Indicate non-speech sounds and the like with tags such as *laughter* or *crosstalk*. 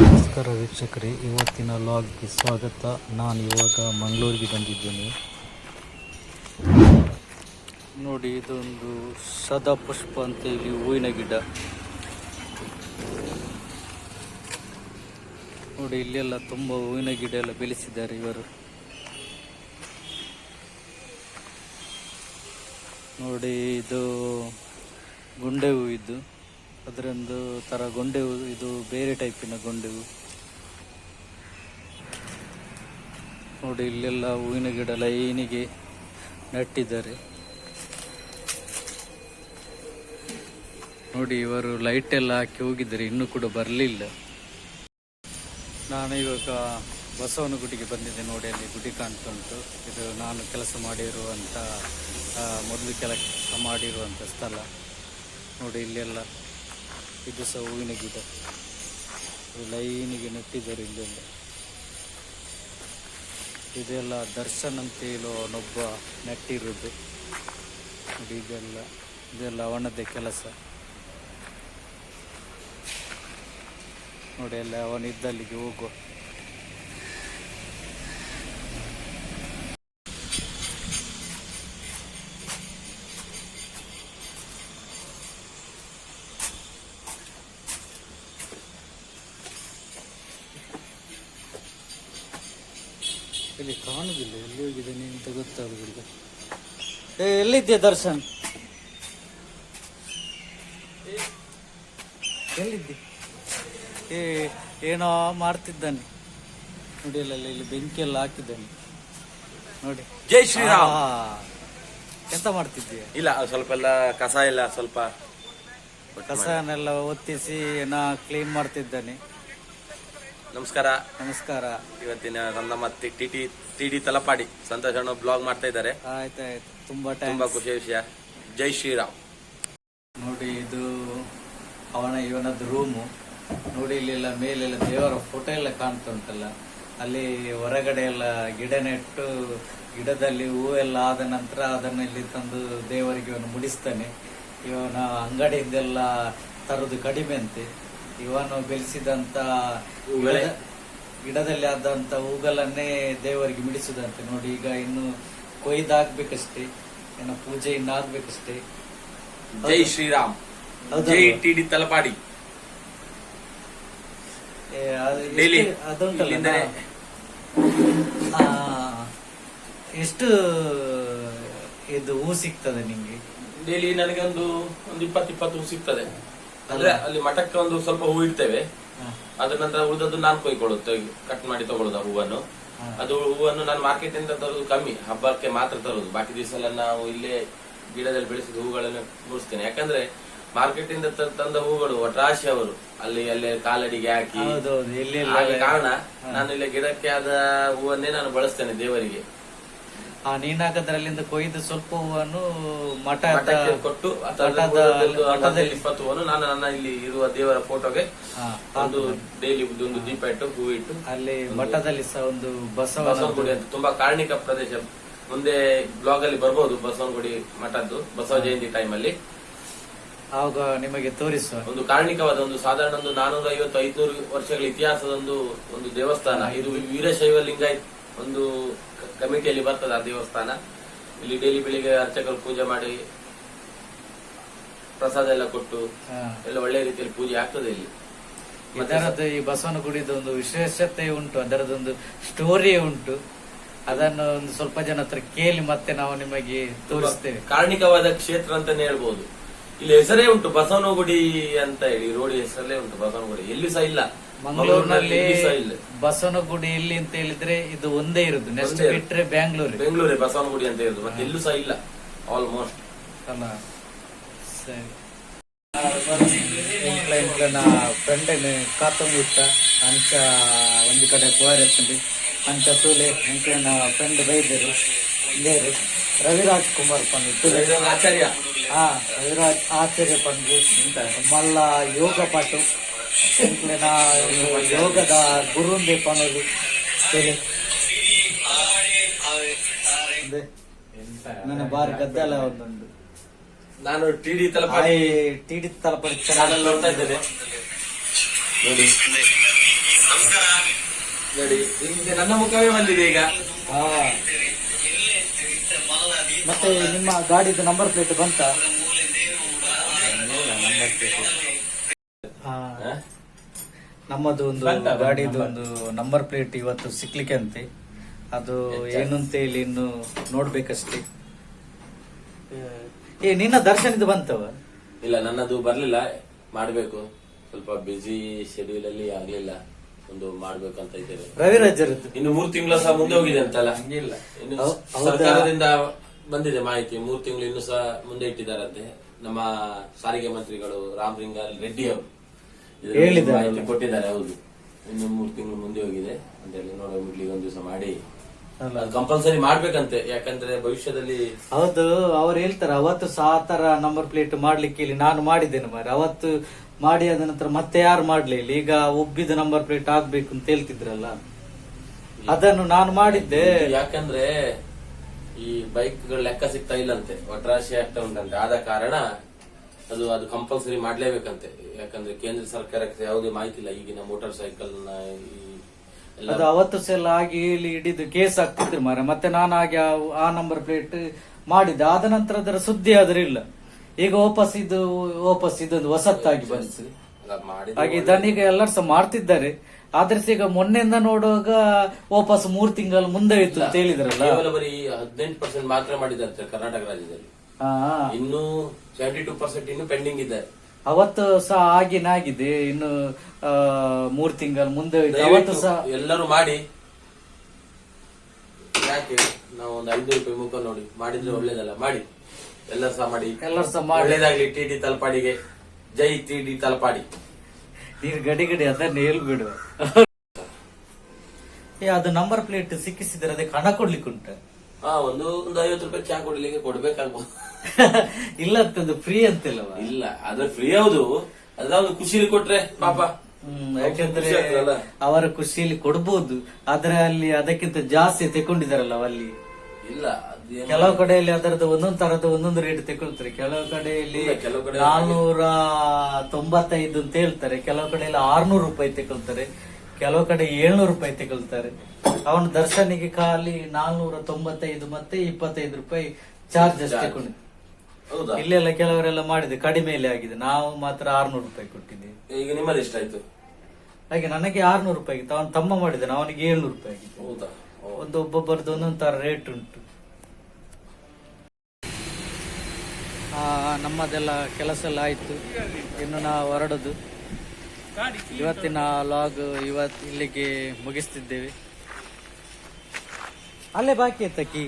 ನಮಸ್ಕಾರ ವೀಕ್ಷಕರೇ, ಇವತ್ತಿನ ಲಾಗ್ಗೆ ಸ್ವಾಗತ. ನಾನು ಇವಾಗ ಮಂಗಳೂರಿಗೆ ಬಂದಿದ್ದೇನೆ. ನೋಡಿ, ಇದೊಂದು ಸದಾ ಪುಷ್ಪ ಅಂತ ಇಲ್ಲಿ ಹೂವಿನ ಗಿಡ. ನೋಡಿ, ಇಲ್ಲೆಲ್ಲ ತುಂಬ ಹೂವಿನ ಗಿಡ ಎಲ್ಲ ಬೆಳೆಸಿದ್ದಾರೆ ಇವರು. ನೋಡಿ, ಇದು ಗುಂಡೆ ಹೂ ಇದು ಅದರೊಂದು ಥರ ಗೊಂಡೆ ಇದು ಬೇರೆ ಟೈಪಿನ ಗೊಂಡೆ ನೋಡಿ, ಇಲ್ಲೆಲ್ಲ ಹೂವಿನ ಗಿಡ ಲೈನಿಗೆ ನೆಟ್ಟಿದ್ದಾರೆ. ನೋಡಿ, ಇವರು ಲೈಟ್ ಎಲ್ಲ ಹಾಕಿ ಹೋಗಿದ್ದಾರೆ, ಇನ್ನೂ ಕೂಡ ಬರಲಿಲ್ಲ. ನಾನು ಇವಾಗ ಬಸವನಗುಡಿಗೆ ಬಂದಿದ್ದೆ ನೋಡಿ, ಅಲ್ಲಿ ಗುಡಿ ಕಾಣ್ತಾ ಉಂಟು. ಇದು ನಾನು ಕೆಲಸ ಮಾಡಿರುವಂಥ ಮೊದಲು ಕೆಲಸ ಮಾಡಿರುವಂಥ ಸ್ಥಳ. ನೋಡಿ, ಇಲ್ಲೆಲ್ಲ. ಇದು ಸಹ ಹೂವಿನ ಗಿಡ ಲೈನಿಗೆ ನೆಟ್ಟಿದ್ದಾರೆ ಇಲ್ಲೆಲ್ಲ. ಇದೆಲ್ಲ ದರ್ಶನ್ ಅಂತ ಹೇಳೋ ಅವನೊಬ್ಬ ನೆಟ್ಟಿರೋದು ಇದೆಲ್ಲ ಇದೆಲ್ಲ ಅವನದ್ದೇ ಕೆಲಸ. ನೋಡಿ ಎಲ್ಲ ಅವನಿದ್ದಲ್ಲಿಗೆ ಹೋಗುವ. ಇಲ್ಲಿ ಕಾಣುದಿಲ್ಲ ಎಲ್ಲಿ ಹೋಗಿದ್ದಾನೆ ಅಂತ ಗೊತ್ತಾಗುದಿಲ್ಲ. ಏ ಎಲ್ಲಿದ್ದೆ ದರ್ಶನ್? ಏ, ಎಲ್ಲಿದ್ದೆ? ಏ ಏನೋ ಮಾಡ್ತಿದ್ದಾನೆ. ನೋಡಿ ಅಲ್ಲ ಇಲ್ಲಿ ಬೆಂಕಿ ಎಲ್ಲ ಹಾಕಿದ್ದಾನೆ. ನೋಡಿ. ಜೈ ಶ್ರೀರಾಮ್. ಎಂತ ಮಾಡ್ತಿದ್ದೀಯ? ಇಲ್ಲ ಸ್ವಲ್ಪ ಎಲ್ಲ ಕಸ ಇಲ್ಲ ಸ್ವಲ್ಪ ಕಸನೆಲ್ಲ ಒತ್ತಿಸಿ ನಾ ಕ್ಲೀನ್ ಮಾಡ್ತಿದ್ದಾನೆ. ನಮಸ್ಕಾರ. ನಮಸ್ಕಾರ. ಇವತ್ತಿನ ನನ್ನ ಮತ್ತೆ T T T D Talapady Santosh ಅಣ್ಣ ಬ್ಲಾಗ್ ಮಾಡ್ತಾ ಇದ್ದಾರೆ. ಆಯ್ತಾಯ್ತು ತುಂಬಾ ತುಂಬಾ ಖುಷಿಯ ವಿಷಯ. ಜೈ ಶ್ರೀರಾಮ್. ನೋಡಿ ಇದು ಅವನ ಇವನದ್ದು ರೂಮು ನೋಡಿ ಇಲ್ಲೆಲ್ಲ ಮೇಲೆಲ್ಲ ದೇವರ ಫೋಟೋ ಎಲ್ಲ ಕಾಣ್ತಂತಲ್ಲ. ಉಂಟಲ್ಲ ಅಲ್ಲಿ ಹೊರಗಡೆ ಎಲ್ಲ ಗಿಡ ನೆಟ್ಟು ಗಿಡದಲ್ಲಿ ಹೂವೆಲ್ಲ ಆದ ನಂತರ ಅದನ್ನ ಇಲ್ಲಿ ತಂದು ದೇವರಿಗೆ ಇವನು ಮುಡಿಸ್ತಾನೆ. ಇವನ ಅಂಗಡಿಯಿಂದೆಲ್ಲ ತರದು ಕಡಿಮೆ ಅಂತೆ. ಇವನು ಬೆಳೆಸಿದಂತ ಗಿಡದಲ್ಲಿ ಆದಂತ ಹೂಗಳನ್ನೇ ದೇವರಿಗೆ ಮಿಡಿಸುದಂತೆ ನೋಡಿ ಈಗ ಇನ್ನು ಕೊಯ್ದಾಗ್ಬೇಕಷ್ಟೇ ಏನೋ ಪೂಜೆ ಇನ್ನು ಆಗ್ಬೇಕಷ್ಟೇ. ಜೈ ಶ್ರೀರಾಮ್? ಜೈ ಟಿ ಡಿ ತಲಪಾಡಿ. ಏ, ಅದು ಎಷ್ಟು-. ಅದುಂಟಲ್ಲ ಇಲ್ಲಿಂದಲೇ. ಆ, ಎಷ್ಟು ಇದು ಹೂ ಸಿಗ್ತದೆ ನಿಮ್ಗೆ? ಡೈಲಿ ನನಗೆ ಒಂದು ಒಂದು ಇಪ್ಪತ್ತು ಇಪ್ಪತ್ತು ಹೂ ಸಿಗ್ತದೆ. ಅಂದ್ರೆ ಅಲ್ಲಿ ಮಠಕ್ಕೆ ಒಂದು ಸ್ವಲ್ಪ ಹೂ ಇಡ್ತೇವೆ. ಅದ್ರ ನಂತರ ಉಳಿದದ್ದು ನಾನು ಕೊಯ್ಕೊಳ್ಳುತ್ತೆ. ಕಟ್ ಮಾಡಿ ತಗೊಳ್ಳೋದು ಆ ಹೂವನ್ನು. ಅದು ಹೂವನ್ನು ನಾನು ಮಾರ್ಕೆಟ್ ಇಂದ ತರೋದು ಕಮ್ಮಿ. ಹಬ್ಬಕ್ಕೆ ಮಾತ್ರ ತರೋದು. ಬಾಕಿ ದಿವಸ ಎಲ್ಲ ನಾವು ಇಲ್ಲೇ ಗಿಡದಲ್ಲಿ ಬೆಳೆಸಿದ ಹೂಗಳನ್ನು ಮುಗಿಸ್ತೇನೆ ಯಾಕಂದ್ರೆ ಮಾರ್ಕೆಟ್ ಇಂದ ತಂದ ಹೂಗಳು ಒಟ್ರಾಶಿ ಅವರು ಅಲ್ಲಿ ಅಲ್ಲೇ ಕಾಲಡಿಗೆ ಹಾಕಿ ಕಾರಣ ನಾನು ಇಲ್ಲಿ ಗಿಡಕ್ಕೆ ಆದ ಹೂವನ್ನೇ ನಾನು ಬಳಸ್ತೇನೆ ದೇವರಿಗೆ. ಆ ನೀನಾಗದ್ರಲ್ಲಿಂದ ಕೊಯ್ದ ಸ್ವಲ್ಪ ಹೂವನ್ನು ಮಠ ಕೊಟ್ಟು ಮಠದಲ್ಲಿ ಇಪ್ಪತ್ತು ಹೂವನ್ನು ನಾನು ನನ್ನ ಇಲ್ಲಿ ಇರುವ ದೇವರ ಫೋಟೋಗೆ ಒಂದು ಡೈಲಿ ಒಂದು ದೀಪ ಇಟ್ಟು ಹೂ ಇಟ್ಟು ಅಲ್ಲಿ ಮಠದಲ್ಲಿ ಸಹ ಒಂದು ಬಸವನ ಬಸವನಗುಡಿ ಅಂತ ತುಂಬಾ ಕಾರ್ಣಿಕ ಪ್ರದೇಶ. ಮುಂದೆ ಬ್ಲಾಗ್ ಅಲ್ಲಿ ಬರ್ಬೋದು ಬಸವನಗುಡಿ ಮಠದ್ದು ಬಸವ ಜಯಂತಿ ಟೈಮ್ ಅಲ್ಲಿ. ಆವಾಗ ನಿಮಗೆ ತೋರಿಸುವ. ಒಂದು ಕಾರ್ಣಿಕವಾದ ಒಂದು ಸಾಧಾರಣ ಒಂದು ನಾನೂರ ಐವತ್ತು ಐದ್ನೂರು ವರ್ಷಗಳ ಇತಿಹಾಸದ ಒಂದು ಒಂದು ದೇವಸ್ಥಾನ. ಇದು ವೀರಶೈವ ಲಿಂಗಾಯತ್ ಒಂದು ಕಮಿಟಿಯಲ್ಲಿ ಬರ್ತದೆ ಆ ದೇವಸ್ಥಾನ. ಇಲ್ಲಿ ಡೈಲಿ ಬೆಳಿಗ್ಗೆ ಅರ್ಚಕರು ಪೂಜೆ ಮಾಡಿ ಪ್ರಸಾದ ಎಲ್ಲ ಕೊಟ್ಟು. ಎಲ್ಲ ಒಳ್ಳೆ ರೀತಿಯಲ್ಲಿ ಪೂಜೆ ಆಗ್ತದೆ ಇಲ್ಲಿ. ಅದರದ್ದು ಈ ಬಸವನ ಗುಡಿದ ಒಂದು ವಿಶೇಷತೆ ಉಂಟು. ಅದರದೊಂದು ಸ್ಟೋರಿ ಉಂಟು. ಅದನ್ನು ಒಂದು ಸ್ವಲ್ಪ ಜನ ಹತ್ರ ಕೇಳಿ ಮತ್ತೆ ನಾವು ನಿಮಗೆ ತೋರಿಸ್ತೇವೆ. ಕಾರ್ಣಿಕವಾದ ಕ್ಷೇತ್ರ ಅಂತಾನೆ ಹೇಳ್ಬಹುದು ಇಲ್ಲಿ ಹೆಸರೇ ಉಂಟು ಬಸವನಗುಡಿ ಅಂತ ಹೇಳಿ ರೋಡ್ ಹೆಸರಲ್ಲೇ ಉಂಟು ಬಸವನಗುಡಿ. ಎಲ್ಲಿ ಸಹ ಇಲ್ಲ. ಮಂಗಳೂರಿನಲ್ಲಿ ಬಸವನಗುಡಿ ಇಲ್ಲಿ ಅಂತ ಹೇಳಿದ್ರೆ ಇದು ಒಂದೇ ಇರುದು ನೆಕ್ಸ್ಟ್. ಬಿಟ್ರೆ ಬ್ಯಾಂಗ್ಳೂರ್ ಬೆಂಗಳೂರೇ ಬಸವನಗುಡಿ ಅಂತ ಇರುದು ಮತ್ತೆ ಎಲ್ಲೂ ಸಹ ಇಲ್ಲ ಆಲ್ಮೋಸ್ಟ್ ಅಲ್ಲ ಸರಿ. ಇಂಕ್ಲನ ಫ್ರೆಂಡ್ ಕಾತೊಂದಿತ್ತ ಅಂಚ ಒಂದು ಕಡೆ ಕೋರೆತ್ತಂಡಿ ಅಂಚ ತೂಲೆ ಇಂಕ್ಲನ ಫ್ರೆಂಡ್ ಬೈದರು ಇಲ್ಲೇರು ರವಿರಾಜ್ ಕುಮಾರ್ ಪಂಡಿತ್ ಆಚಾರ್ಯ. ಹಾ ರವಿರಾಜ್ ಆಚಾರ್ಯ ಪಂಡಿತ್ ಮಲ್ಲ ಯೋಗ ಪಾಠು ಇಂಕ್ಲನ ಯೋಗದ ಗುರು ಬೇಕು ಅನ್ನೋದು ಅದೇ. ನನ್ನ ಬಾರಿ ಗದ್ದಲ ಒಂದೊಂದು. ನಾನು T D Talapady TD Talapady channel ನೋಡ್ತಾ ಇದ್ದೇನೆ. ನೋಡಿ. ನೋಡಿ ನಿಮ್ಗೆ ನನ್ನ ಮುಖವೇ ಬಂದಿದೆ ಈಗ. ಹಾ. ಮತ್ತೆ ನಿಮ್ಮ ಗಾಡಿದು ನಂಬರ್ ಪ್ಲೇಟ್ ಬಂತ? ಹ? ನಮ್ಮದು ಒಂದು? ಗಾಡಿದು ಒಂದು ನಂಬರ್ ಪ್ಲೇಟ್ ಇವತ್ತು ಸಿಕ್ಲಿಕ್ಕೆ ಅಂತೆ. ಅದು ಏನು ಅಂತ ಹೇಳಿ ಇನ್ನು ನೋಡ್ಬೇಕಷ್ಟೇ. ಏ ನಿನ್ನ ದರ್ಶನದ ಬಂತವ? ಇಲ್ಲ ನನ್ನದು ಬರ್ಲಿಲ್ಲ. ಮಾಡ್ಬೇಕು. ಸ್ವಲ್ಪ ಬಿಸಿ ಶೆಡ್ಯೂಲ್ ಅಲ್ಲಿ ಆಗ್ಲಿಲ್ಲ. ಒಂದು ಮಾಡ್ಬೇಕಂತ ಇದ್ದೇವೆ. ರವಿರಾಜ್ ಇನ್ನು ಮೂರ್ ತಿಂಗಳು ಸಹ ಮುಂದೆ ಹೋಗಿದೆ ಅಂತಲ್ಲ. ಹಂಗಿಲ್ಲ. ಇನ್ನು ಸರ್ಕಾರದಿಂದ ಬಂದಿದೆ ಮಾಹಿತಿ. ಮೂರ್ ತಿಂಗಳು ಇನ್ನು ಸಹ ಮುಂದೆ ಇಟ್ಟಿದ್ದಾರಂತೆ. ನಮ್ಮ ಸಾರಿಗೆ ಮಂತ್ರಿಗಳು ರಾಮ್ ರೆಡ್ಡಿ ಅವರು. ಇದ್ರ ಬಗ್ಗೆ ಹೇಳಿದ್ದಾರೆ. ಮಾಹಿತಿ ಕೊಟ್ಟಿದ್ದಾರೆ ಹೌದು. ಇನ್ನು ಮೂರು ತಿಂಗಳು ಮುಂದೆ ಹೋಗಿದೆ. ಅಂತ ಹೇಳಿ ನೋಡುವ ಮುಗ್ಲಿಗೆ ಒಂದು ದಿವಸ ಮಾಡಿ. ಅಲ್ಲ. ಅದು ಕಂಪಲ್ಸರಿ ಮಾಡ್ಬೇಕಂತೆ ಯಾಕಂದ್ರೆ ಭವಿಷ್ಯದಲ್ಲಿ ಹೌದು ಅವ್ರು ಹೇಳ್ತಾರೆ ಅವತ್ತು ಸಹ ಆ ತರ ನಂಬರ್ ಪ್ಲೇಟ್ ಮಾಡ್ಲಿಕ್ಕೆ ಇಲ್ಲಿ ನಾನು ಮಾಡಿದ್ದೇನೆ ಮಾರೆ ಅವತ್ತು ಮಾಡಿ ಆದ ನಂತರ ಮತ್ತೆ ಯಾರು ಮಾಡ್ಲಿಲ್ಲ ಈಗ ಒಬ್ಬಿದ ನಂಬರ್ ಪ್ಲೇಟ್ ಆಗ್ಬೇಕು ಅಂತ ಹೇಳ್ತಿದ್ರಲ್ಲ. ಅದನ್ನು ನಾನು ಮಾಡಿದ್ದೆ. ಯಾಕಂದ್ರೆ ಈ ಬೈಕ್ಗಳ ಲೆಕ್ಕ ಸಿಗ್ತಾ ಇಲ್ಲಂತೆ. ಒಟ್ರಾಶಿ ಆಗ್ತಾ ಉಂಟಂತೆ. ಆದ ಕಾರಣ ಅದು ಅದು ಕಂಪಲ್ಸರಿ ಮಾಡ್ಲೇಬೇಕಂತೆ. ಯಾಕಂದ್ರೆ ಕೇಂದ್ರ ಸರ್ಕಾರಕ್ಕೆ ಯಾವುದೇ ಮಾಹಿತಿ ಇಲ್ಲ. ಈಗಿನ ಮೋಟಾರ್ ಸೈಕಲ್ನ ಅದು ಅವತ್ತು ಸೆಲ್ ಆಗಿ ಇಲ್ಲಿ ಹಿಡಿದು ಕೇಸ್ ಆಗ್ತಿದ್ರು ಮಾರ ಮತ್ತೆ ನಾನು ಹಾಗೆ ಆ- ನಂಬರ್ ಪ್ಲೇಟ್ ಮಾಡಿದ್ದೆ. ಆದ ನಂತರ ಅದರ ಸುದ್ದಿ ಆದ್ರೆ ಇಲ್ಲ. ಈಗ ವಾಪಸ್ ಇದು ವಾಪಸ್ ಇದೊಂದು ಹೊಸತ್ತಾಗಿ ಬಂತು. ಹಾಗೆ ಇದನ್ನೀಗ ಎಲ್ಲರೂ ಸಹ ಮಾಡ್ತಿದ್ದಾರೆ. ಆದ್ರೆ ಈಗ ಮೊನ್ನೆಯಿಂದ ನೋಡುವಾಗ ವಾಪಸ್ ಮೂರ್ ತಿಂಗಳು ಮುಂದೆ ಇತ್ತು ಅಂತ ಹೇಳಿದ್ರಲ್ಲ. ಕೇವಲ ಬರೀ ಹದಿನೆಂಟು ಪರ್ಸೆಂಟ್ ಮಾತ್ರ ಮಾಡಿದಂತೆ ಕರ್ನಾಟಕ ರಾಜ್ಯದಲ್ಲಿ. ಇನ್ನು ಸೆವೆಂಟಿ ಟೂ ಪರ್ಸೆಂಟ್ ಇನ್ನು ಪೆಂಡಿಂಗ್ ಇದೆ. ಅವತ್ತು ಸಹ ಆಗಿನಾಗಿದೆ ಇನ್ನು ಮೂರ್ ತಿಂಗಳು ಮುಂದೆ ಅವತ್ತು ಸಹ ಎಲ್ಲರೂ ಮಾಡಿ. ಯಾಕೆ? ನಾವು ಒಂದು ಐದು ರೂಪಾಯಿ ಮುಖ ನೋಡಿ. ಮಾಡಿದ್ರೆ ಒಳ್ಳೇದಲ್ಲ. ಮಾಡಿ. ಎಲ್ಲರೂ ಸಹ ಮಾಡಿ. ಎಲ್ಲ ಸಹ ಮಾಡಿ. ಒಳ್ಳೇದಾಗ್ಲಿ ಟಿ ಡಿ ತಲಪಾಡಿಗೆ. ಜೈ ಟಿ ಡಿ ತಲಪಾಡಿ. ನೀನು ಗಡಿ ಗಡಿ ಅದನ್ನ ಹೇಳ್ಬಿಡು *laughs* ಏ ಅದು ನಂಬರ್ ಪ್ಲೇಟ್ ಸಿಕ್ಕಿಸಿದ್ರೆ ಅದಕ್ಕೆ ಹಣ ಕೊಡ್ಲಿಕ್ಕೆ ಉಂಟ ಹಾ ಒಂದು ಒಂದು ಐವತ್ತು ರೂಪಾಯಿ ಚಾ ಕೊಡ್ಲಿಕ್ಕೆ ಕೊಡ್ಬೇಕಾಗ್ಬೋದು. *laughs* ಇಲ್ಲ ಅಂತಂದು ಫ್ರೀ ಅಂತಿಲ್ಲವ ಇಲ್ಲ ಆದ್ರೆ ಫ್ರೀ ಹೌದು. ಅದ್ರ ಒಂದು ಖುಷಿಲಿ ಕೊಟ್ರೆ ಪಾಪ. ಹ್ಮ್, ಯಾಕಂದ್ರೆ ಅವರ ಖುಷಿಯಲ್ಲಿ ಕೊಡ್ಬೋದು. ಆದ್ರೆ ಅಲ್ಲಿ ಅದಕ್ಕಿಂತ ಜಾಸ್ತಿ ತೆಕೊಂಡಿದಾರಲ್ಲ ಅಲ್ಲಿ? ಇಲ್ಲ ಕೆಲವು ಕಡೆಯಲ್ಲಿ ಅದರದ್ದು ಒಂದೊಂದು ತರದ ಒಂದೊಂದು ರೇಟ್ ತೆಕೊಳ್ತಾರೆ ಕೆಲವು ಕಡೆಯಲ್ಲಿ ನಾನೂರ ಕೆಲವು ಕಡೆ ನಾಲ್ನೂರ ತೊಂಬತ್ತೈದು ಅಂತ ಹೇಳ್ತಾರೆ. ಕೆಲವು ಕಡೆಯಲ್ಲಿ ಆರ್ನೂರು ರೂಪಾಯಿ ತಗೊಳ್ತಾರೆ ಕೆಲವು ಕಡೆ ಏಳ್ನೂರು ರೂಪಾಯಿ ತಗೊಳ್ತಾರೆ ಅವನ ದರ್ಶನಿಗೆ ಖಾಲಿ ನಾಲ್ನೂರ ತೊಂಬತ್ತೈದು ಮತ್ತೆ ಇಪ್ಪತ್ತೈದು ರೂಪಾಯಿ ಚಾರ್ಜ್ ಅಷ್ಟೇ ಕೊಡಿ ಹೌದಾ? ಇಲ್ಲೆಲ್ಲ ಕೆಲವರೆಲ್ಲ ಮಾಡಿದೆ ಕಡಿಮೆಯಲ್ಲಿ ಆಗಿದೆ. ನಾವು ಮಾತ್ರ ಆರ್ನೂರು ರೂಪಾಯಿ ಕೊಟ್ಟಿದ್ದೇವೆ. ಈಗ ನಿಮ್ಮದು ಎಷ್ಟಾಯ್ತು? ಹಾಗೆ ನನಗೆ ಆರ್ನೂರು ರೂಪಾಯಿ ಆಗಿತ್ತು. ಅವನು ತಮ್ಮ ಮಾಡಿದ್ದಾನೆ ಅವನಿಗೆ ಏಳ್ನೂರು ರೂಪಾಯಿ ಆಗಿತ್ತು. ಹೌದಾ? ಒಂದು ಒಬ್ಬೊಬ್ಬರದ್ದು ಒಂದೊಂದು ತರ ರೇಟ್ ಉಂಟು. ಆ, ನಮ್ಮದೆಲ್ಲ ಕೆಲಸ ಎಲ್ಲ ಆಯ್ತು. ಇನ್ನು ನಾವು ಹೊರಡೋದು. ಇವತ್ತಿನ ಲಾಗ್ ಇವತ್ತು ಇಲ್ಲಿಗೆ ಮುಗಿಸ್ತಿದ್ದೇವೆ. ಅಲ್ಲೇ ಬಾಕಿ ಆಯ್ತಾ ಕೀ